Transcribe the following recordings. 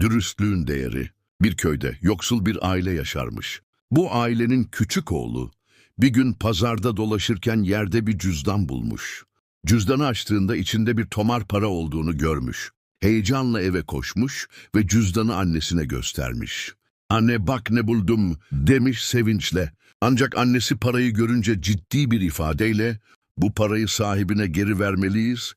Dürüstlüğün değeri. Bir köyde yoksul bir aile yaşarmış. Bu ailenin küçük oğlu bir gün pazarda dolaşırken yerde bir cüzdan bulmuş. Cüzdanı açtığında içinde bir tomar para olduğunu görmüş. Heyecanla eve koşmuş ve cüzdanı annesine göstermiş. Anne bak ne buldum demiş sevinçle. Ancak annesi parayı görünce ciddi bir ifadeyle bu parayı sahibine geri vermeliyiz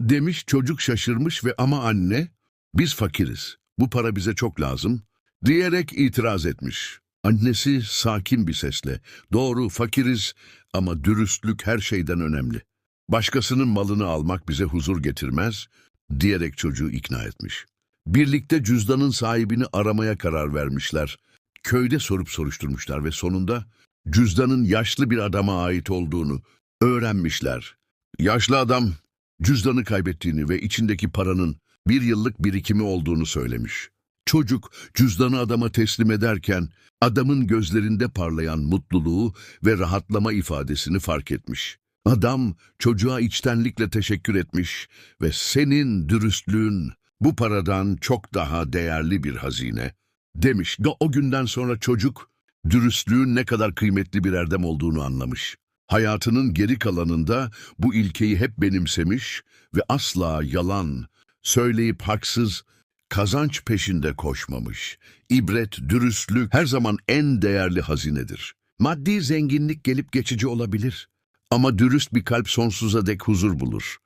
demiş çocuk şaşırmış ve ama anne biz fakiriz bu para bize çok lazım diyerek itiraz etmiş. Annesi sakin bir sesle doğru fakiriz ama dürüstlük her şeyden önemli. Başkasının malını almak bize huzur getirmez diyerek çocuğu ikna etmiş. Birlikte cüzdanın sahibini aramaya karar vermişler. Köyde sorup soruşturmuşlar ve sonunda cüzdanın yaşlı bir adama ait olduğunu öğrenmişler. Yaşlı adam cüzdanı kaybettiğini ve içindeki paranın bir yıllık birikimi olduğunu söylemiş. Çocuk cüzdanı adama teslim ederken adamın gözlerinde parlayan mutluluğu ve rahatlama ifadesini fark etmiş. Adam çocuğa içtenlikle teşekkür etmiş ve senin dürüstlüğün bu paradan çok daha değerli bir hazine demiş. O günden sonra çocuk dürüstlüğün ne kadar kıymetli bir erdem olduğunu anlamış. Hayatının geri kalanında bu ilkeyi hep benimsemiş ve asla yalan söyleyip haksız kazanç peşinde koşmamış. İbret, dürüstlük her zaman en değerli hazinedir. Maddi zenginlik gelip geçici olabilir. Ama dürüst bir kalp sonsuza dek huzur bulur.